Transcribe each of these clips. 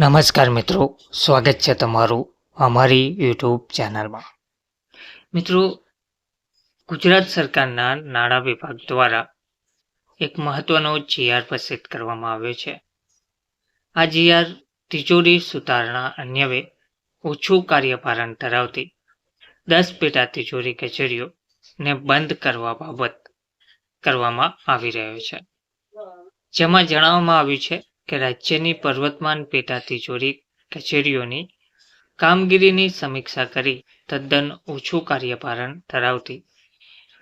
નમસ્કાર મિત્રો, સ્વાગત છે તમારું અમારી યુટ્યુબ ચેનલમાં. મિત્રો, ગુજરાત સરકારના નાણાં વિભાગ દ્વારા એક મહત્વનો જીઆર પ્રસિદ્ધ કરવામાં આવ્યો છે. આ જીઆર તિજોરી સુધારણા અન્યવે ઓછું કાર્યભારણ ધરાવતી દસ પેટા તિજોરી કચેરીઓને બંધ કરવા બાબત કરવામાં આવી રહ્યો છે. જેમાં જણાવવામાં આવ્યું છે કે રાજ્યની પર્વતમાન પેટા તિજોરી કચેરીઓની કામગીરીની સમીક્ષા કરી તદ્દન ઓછું કાર્યભારણ ધરાવતી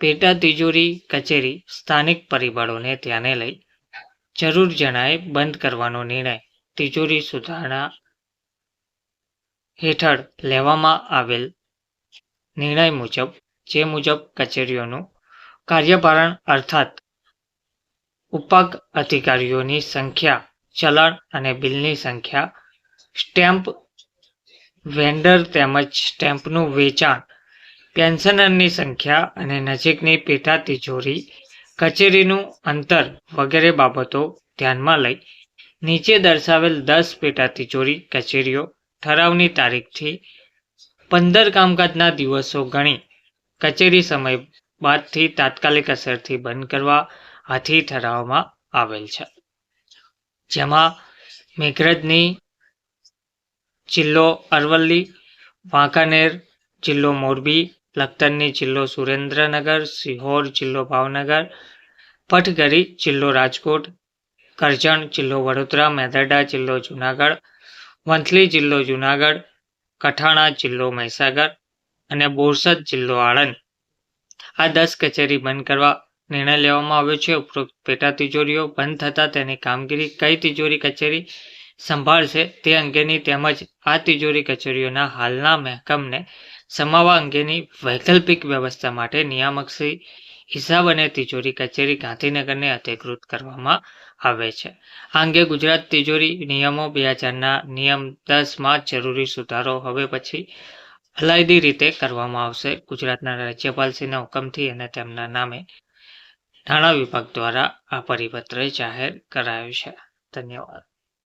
પેટા તિજોરી કચેરી સ્થાનિક પરિબળોને ધ્યાને લઈ જરૂર જણાય બંધ કરવાનો નિર્ણય તિજોરી સુધારણા હેઠળ લેવામાં આવેલ નિર્ણય મુજબ, જે મુજબ કચેરીઓનું કાર્યભારણ અર્થાત ઉપાક અધિકારીઓની સંખ્યા ચલણ અને બિલની સંખ્યા. સ્ટેમ્પ વેન્ડર તેમજ સ્ટેમ્પનું વેચાણ. પેન્શનરની સંખ્યા અને નજીકની પેટા તિજોરી. કચેરીનું અંતર વગેરે બાબતો ધ્યાનમાં લઈ નીચે દર્શાવેલ દસ પેટા તિજોરી કચેરીઓ ઠરાવની તારીખથી પંદર કામકાજના દિવસો ગણી કચેરી સમય બાદથી તાત્કાલિક અસરથી બંધ કરવા હાથી ઠરાવવામાં આવેલ છે. જેમાં મેઘરજની જિલ્લો અરવલ્લી, વાંકાનેર જિલ્લો મોરબી, લખતરની જિલ્લો સુરેન્દ્રનગર, સિહોર જિલ્લો ભાવનગર, પટગરી જિલ્લો રાજકોટ, કરજણ જિલ્લો વડોદરા, મેદરડા જિલ્લો જુનાગઢ, વંથલી જિલ્લો જુનાગઢ, કઠાણા જિલ્લો મહીસાગર અને બોરસદ જિલ્લો આણંદ. આ દસ કચેરી બંધ કરવા નિર્ણય લેવામાં આવ્યો છે. ઉપરોક્ત પેટા તિજોરીઓ બંધ થતાં તેની કામગીરી કઈ તિજોરી કચેરી સંભાળશે તે અંગેની તેમજ આ તિજોરી કચેરીઓના હાલના મહેકમને સમાવવા અંગેની વૈકલ્પિક વ્યવસ્થા માટે નિયામકશ્રી હિસાબ અને તિજોરી કચેરી ગાંધીનગરને અધિકૃત કરવામાં આવે છે. આ અંગે ગુજરાત તિજોરી નિયમો બે હજારના નિયમ દસમાં જરૂરી સુધારો હવે પછી અલાયદી રીતે કરવામાં આવશે. ગુજરાતના રાજ્યપાલશ્રીના હુકમથી અને તેમના નામે નાણાં વિભાગ દ્વારા આ પરિપત્ર જાહેર કરાયું છે. ધન્યવાદ.